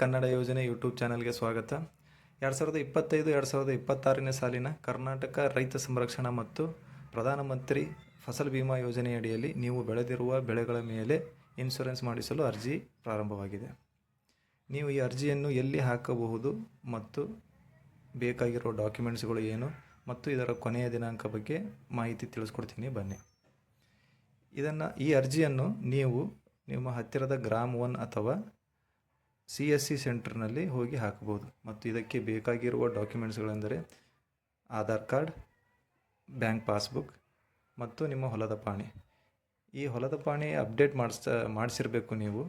ಕನ್ನಡ ಯೋಜನೆ ಯೂಟ್ಯೂಬ್ ಚಾನಲ್ಗೆ ಸ್ವಾಗತ. ಎರಡು ಸಾವಿರದ ಇಪ್ಪತ್ತೈದು, ಎರಡು ಸಾವಿರದ ಇಪ್ಪತ್ತಾರನೇ ಸಾಲಿನ ಕರ್ನಾಟಕ ರೈತ ಸಂರಕ್ಷಣಾ ಮತ್ತು ಪ್ರಧಾನಮಂತ್ರಿ ಫಸಲ್ ಬಿಮಾ ಯೋಜನೆಯಡಿಯಲ್ಲಿ ನೀವು ಬೆಳೆದಿರುವ ಬೆಳೆಗಳ ಮೇಲೆ ಇನ್ಶೂರೆನ್ಸ್ ಮಾಡಿಸಲು ಅರ್ಜಿ ಪ್ರಾರಂಭವಾಗಿದೆ. ನೀವು ಈ ಅರ್ಜಿಯನ್ನು ಎಲ್ಲಿ ಹಾಕಬಹುದು ಮತ್ತು ಬೇಕಾಗಿರೋ ಡಾಕ್ಯುಮೆಂಟ್ಸ್ಗಳು ಏನು ಮತ್ತು ಇದರ ಕೊನೆಯ ದಿನಾಂಕ ಬಗ್ಗೆ ಮಾಹಿತಿ ತಿಳಿಸ್ಕೊಡ್ತೀನಿ, ಬನ್ನಿ. ಇದನ್ನು ಈ ಅರ್ಜಿಯನ್ನು ನೀವು ನಿಮ್ಮ ಹತ್ತಿರದ ಗ್ರಾಮ್ ಒನ್ ಅಥವಾ ಸಿ ಎಸ್ ಸಿ ಸೆಂಟರ್ನಲ್ಲಿ ಹೋಗಿ ಹಾಕ್ಬೋದು. ಮತ್ತು ಇದಕ್ಕೆ ಬೇಕಾಗಿರುವ ಡಾಕ್ಯುಮೆಂಟ್ಸ್ಗಳೆಂದರೆ ಆಧಾರ್ ಕಾರ್ಡ್, ಬ್ಯಾಂಕ್ ಪಾಸ್ಬುಕ್ ಮತ್ತು ನಿಮ್ಮ ಹೊಲದ ಪಾಣಿ. ಈ ಹೊಲದ ಪಾಣಿ ಅಪ್ಡೇಟ್ ಮಾಡಿಸ್ತಾ, ಮಾಡಿಸಿರಬೇಕು ನೀವು.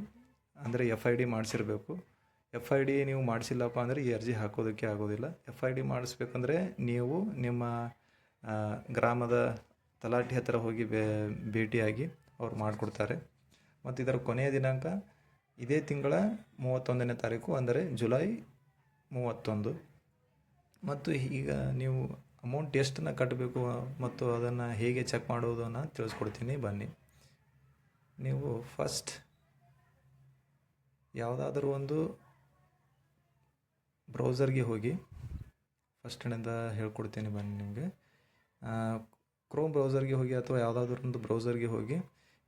ಅಂದರೆ ಎಫ್ ಐ ಡಿ ಮಾಡಿಸಿರಬೇಕು. ಎಫ್ ಐ ಡಿ ನೀವು ಮಾಡಿಸಿಲ್ಲಪ್ಪ ಅಂದರೆ ಈ ಅರ್ಜಿ ಹಾಕೋದಕ್ಕೆ ಆಗೋದಿಲ್ಲ. ಎಫ್ ಐ ಡಿ ಮಾಡಿಸ್ಬೇಕಂದ್ರೆ ನೀವು ನಿಮ್ಮ ಗ್ರಾಮದ ತಲಾಟಿ ಹತ್ತಿರ ಹೋಗಿ ಭೇಟಿಯಾಗಿ ಅವ್ರು ಮಾಡಿಕೊಡ್ತಾರೆ. ಮತ್ತು ಇದರ ಕೊನೆಯ ದಿನಾಂಕ ಇದೇ ತಿಂಗಳ ಮೂವತ್ತೊಂದನೇ ತಾರೀಕು, ಅಂದರೆ ಜುಲೈ ಮೂವತ್ತೊಂದು. ಮತ್ತು ಈಗ ನೀವು ಅಮೌಂಟ್ ಎಷ್ಟನ್ನು ಕಟ್ಟಬೇಕು ಮತ್ತು ಅದನ್ನು ಹೇಗೆ ಚೆಕ್ ಮಾಡುವುದನ್ನು ತಿಳಿಸ್ಕೊಡ್ತೀನಿ, ಬನ್ನಿ. ನೀವು ಫಸ್ಟ್ ಯಾವುದಾದ್ರೂ ಒಂದು ಬ್ರೌಸರ್ಗೆ ಹೋಗಿ ಫಸ್ಟಿನಿಂದ ಹೇಳ್ಕೊಡ್ತೀನಿ ಬನ್ನಿ ನಿಮಗೆ. ಕ್ರೋಮ್ ಬ್ರೌಸರ್ಗೆ ಹೋಗಿ ಅಥವಾ ಯಾವುದಾದ್ರೂ ಒಂದು ಬ್ರೌಸರ್ಗೆ ಹೋಗಿ,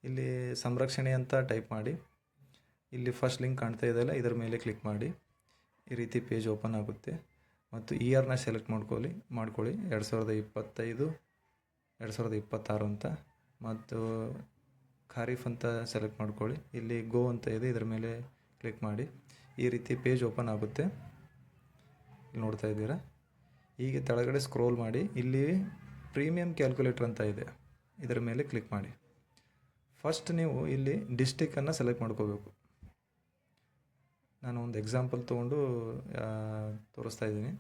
ಇಲ್ಲಿ ಸಂರಕ್ಷಣೆ ಅಂತ ಟೈಪ್ ಮಾಡಿ. ಇಲ್ಲಿ ಫಸ್ಟ್ ಲಿಂಕ್ ಕಾಣ್ತಾ ಇದೆಯಲ್ಲ ಇದರ ಮೇಲೆ ಕ್ಲಿಕ್ ಮಾಡಿ. ಈ ರೀತಿ ಪೇಜ್ ಓಪನ್ ಆಗುತ್ತೆ. ಮತ್ತು ಇಯರ್ನ ಸೆಲೆಕ್ಟ್ ಮಾಡ್ಕೊಳ್ಳಿ ಮಾಡ್ಕೊಳ್ಳಿ. ಎರಡು ಸಾವಿರದ ಇಪ್ಪತ್ತೈದು, ಎರಡು ಸಾವಿರದ ಇಪ್ಪತ್ತಾರು ಅಂತ. ಮತ್ತು ಖಾರೀಫ್ ಅಂತ ಸೆಲೆಕ್ಟ್ ಮಾಡ್ಕೊಳ್ಳಿ. ಇಲ್ಲಿ ಗೋ ಅಂತ ಇದೆ, ಇದರ ಮೇಲೆ ಕ್ಲಿಕ್ ಮಾಡಿ. ಈ ರೀತಿ ಪೇಜ್ ಓಪನ್ ಆಗುತ್ತೆ. ಇಲ್ಲಿ ನೋಡ್ತಾ ಇದ್ದೀರಾ? ಹೀಗೆ ಕೆಳಗಡೆ ಸ್ಕ್ರೋಲ್ ಮಾಡಿ. ಇಲ್ಲಿ ಪ್ರೀಮಿಯಂ ಕ್ಯಾಲ್ಕುಲೇಟರ್ ಅಂತ ಇದೆ. ಇದರ ಮೇಲೆ ಕ್ಲಿಕ್ ಮಾಡಿ. ಫಸ್ಟ್ ನೀವು ಇಲ್ಲಿ ಡಿಸ್ಟಿಕ್ಕನ್ನು ಸೆಲೆಕ್ಟ್ ಮಾಡ್ಕೋಬೇಕು. ನಾನು ಒಂದು ಎಕ್ಸಾಂಪಲ್ ತೊಗೊಂಡು ತೋರಿಸ್ತಾ ಇದ್ದೀನಿ.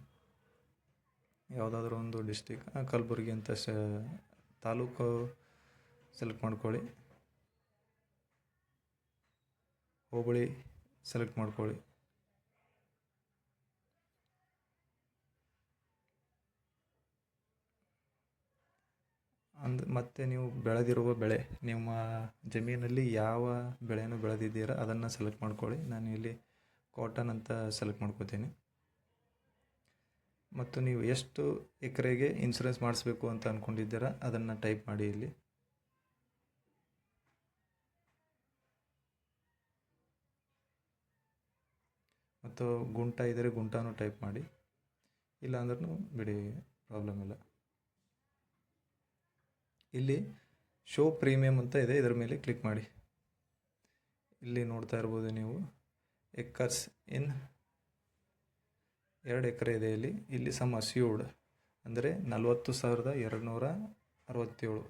ಯಾವುದಾದ್ರೂ ಒಂದು ಡಿಸ್ಟಿಕ್ ಕಲಬುರಗಿ ಅಂತ ಶ, ತಾಲೂಕು ಸೆಲೆಕ್ಟ್ ಮಾಡ್ಕೊಳ್ಳಿ. ಹೋಬಳಿ ಸೆಲೆಕ್ಟ್ ಮಾಡ್ಕೊಳ್ಳಿ. ಅಂದ್, ಮತ್ತೆ ನೀವು ಬೆಳೆದಿರುವ ಬೆಳೆ, ನಿಮ್ಮ ಜಮೀನಲ್ಲಿ ಯಾವ ಬೆಳೆಯನ್ನು ಬೆಳೆದಿದ್ದೀರಾ ಅದನ್ನು ಸೆಲೆಕ್ಟ್ ಮಾಡ್ಕೊಳ್ಳಿ. ನಾನು ಇಲ್ಲಿ ಕಾಟನ್ ಅಂತ ಸೆಲೆಕ್ಟ್ ಮಾಡ್ಕೋತೀನಿ. ಮತ್ತು ನೀವು ಎಷ್ಟು ಎಕರೆಗೆ ಇನ್ಸೂರೆನ್ಸ್ ಮಾಡಿಸ್ಬೇಕು ಅಂತ ಅಂದ್ಕೊಂಡಿದ್ದೀರಾ ಅದನ್ನು ಟೈಪ್ ಮಾಡಿ ಇಲ್ಲಿ. ಮತ್ತು ಗುಂಟ ಇದ್ದರೆ ಗುಂಟಾನು ಟೈಪ್ ಮಾಡಿ. ಇಲ್ಲ ಅಂದ್ರೂ ಬಿಡಿ ಪ್ರಾಬ್ಲಮ್ ಇಲ್ಲ. ಇಲ್ಲಿ ಶೋ ಪ್ರೀಮಿಯಮ್ ಅಂತ ಇದೆ, ಇದರ ಮೇಲೆ ಕ್ಲಿಕ್ ಮಾಡಿ. ಇಲ್ಲಿ ನೋಡ್ತಾ ಇರ್ಬೋದು ನೀವು. ಎಕ್ಕರ್ಸ್ ಇನ್ ಎರಡು ಎಕರೆ ಇದೆ ಇಲ್ಲಿ ಇಲ್ಲಿ ಸಮ ಅಸ್ಯೂರ್ಡ್ ಅಂದರೆ ನಲವತ್ತು ಸಾವಿರದ ಎರಡುನೂರ ಅರವತ್ತೇಳು.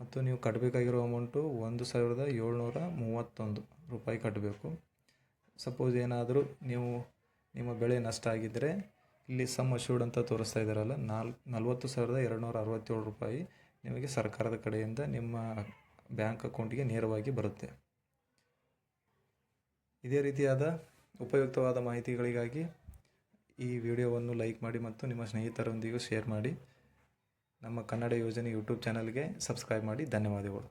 ಮತ್ತು ನೀವು ಕಟ್ಟಬೇಕಾಗಿರೋ ಅಮೌಂಟು ಒಂದು ಸಾವಿರದ ಏಳ್ನೂರ ಮೂವತ್ತೊಂದು ರೂಪಾಯಿ ಕಟ್ಟಬೇಕು ಸಪೋಸ್ ಏನಾದರೂ ನೀವು ನಿಮ್ಮ ಬೆಳೆ ನಷ್ಟ ಆಗಿದ್ದರೆ ಇಲ್ಲಿ ಸಮ್ ಅಶ್ಯೂರ್ಡ್ ಅಂತ ತೋರಿಸ್ತಾ ಇದ್ದಾರಲ್ಲ ನಾಲ್ಕು ನಲ್ವತ್ತು ಸಾವಿರದ ಎರಡುನೂರ ಅರವತ್ತೇಳು ರೂಪಾಯಿ ನಿಮಗೆ ಸರ್ಕಾರದ ಕಡೆಯಿಂದ ನಿಮ್ಮ ಬ್ಯಾಂಕ್ ಅಕೌಂಟಿಗೆ ನೇರವಾಗಿ ಬರುತ್ತೆ. ಇದೇ ರೀತಿಯಾದ ಉಪಯುಕ್ತವಾದ ಮಾಹಿತಿಗಳಿಗಾಗಿ ಈ ವಿಡಿಯೋವನ್ನು ಲೈಕ್ ಮಾಡಿ ಮತ್ತು ನಿಮ್ಮ ಸ್ನೇಹಿತರೊಂದಿಗೂ ಶೇರ್ ಮಾಡಿ. ನಮ್ಮ ಕನ್ನಡ ಯೋಜನೆ ಯೂಟ್ಯೂಬ್ ಚಾನಲ್ಗೆ ಸಬ್ಸ್ಕ್ರೈಬ್ ಮಾಡಿ. ಧನ್ಯವಾದಗಳು.